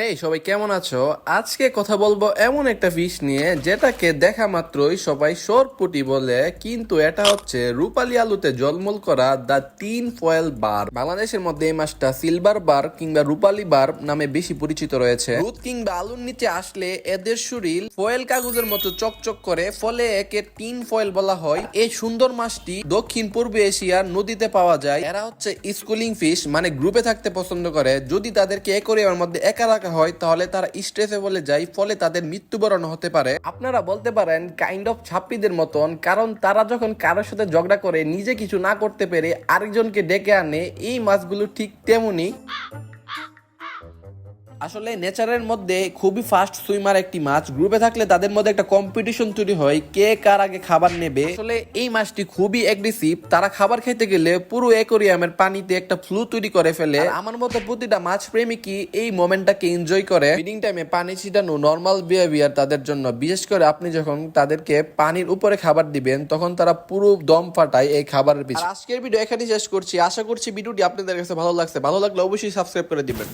হেই সবাই কেমন আছো? আজকে কথা বলব এমন একটা ফিশ নিয়ে, যেটাকে দেখা মাত্রই সবাই সরপুটি বলে, কিন্তু এটা হচ্ছে রূপালী আলুতে জলমল করা দা তিন ফয়েল বার। বাংলাদেশের মধ্যে এই মাছটা সিলভার বার কিংবা রূপালী বার নামে বেশি পরিচিত রয়েছে। দুধ কিংবা আলুর নিচে আসলে এদের শরীর ফয়েল কাগজের মতো চকচক করে, ফলে একে তিন ফয়েল বলা হয়। এই সুন্দর মাছটি দক্ষিণ পূর্ব এশিয়ার নদীতে পাওয়া যায়। এরা হচ্ছে স্কুলিং ফিশ মানে গ্রুপে থাকতে পছন্দ করে। যদি তাদেরকে একরিয়ামের মধ্যে একা রাখা হয়, তাহলে তারা স্ট্রেসে বলে যায়, ফলে তাদের মৃত্যুবরণ হতে পারে। আপনারা বলতে পারেন কাইন্ড অফ ছাপ্পিদের মতন, কারণ তারা যখন কারোর সাথে ঝগড়া করে, নিজে কিছু না করতে পেরে আরেকজনকে ডেকে আনে, এই মাছগুলো ঠিক তেমনই আসলে নেচারের মধ্যে খুবই ফাস্ট সুইমার একটি মাছ। গ্রুপে থাকলে তাদের মধ্যে একটা কম্পিটিশন তৈরি হয়, কে কার আগে খাবার নেবে। আসলে এই মাছটি খুবই অ্যাগ্রেসিভ তারা খাবার খেতে গেলে পুরো অ্যাকোরিয়ামের পানিতে একটা ফ্লু তৈরি করে ফেলে। আমার মতো প্রতিটা মাছ প্রেমিকই এই মোমেন্টটাকে এনজয় করে। ফিডিং টাইমে পানি ছিটানো নর্মাল বিহেভিয়ার তাদের জন্য। বিশেষ করে আপনি যখন তাদেরকে পানির উপরে খাবার দিবেন, তখন তারা পুরো দম ফাটায় এই খাবারের পিছনে। আজকের ভিডিও এখানেই শেষ করছি। আশা করছি ভিডিওটি আপনাদের কাছে ভালো লাগছে। ভালো লাগলে অবশ্যই সাবস্ক্রাইব করে দিবেন।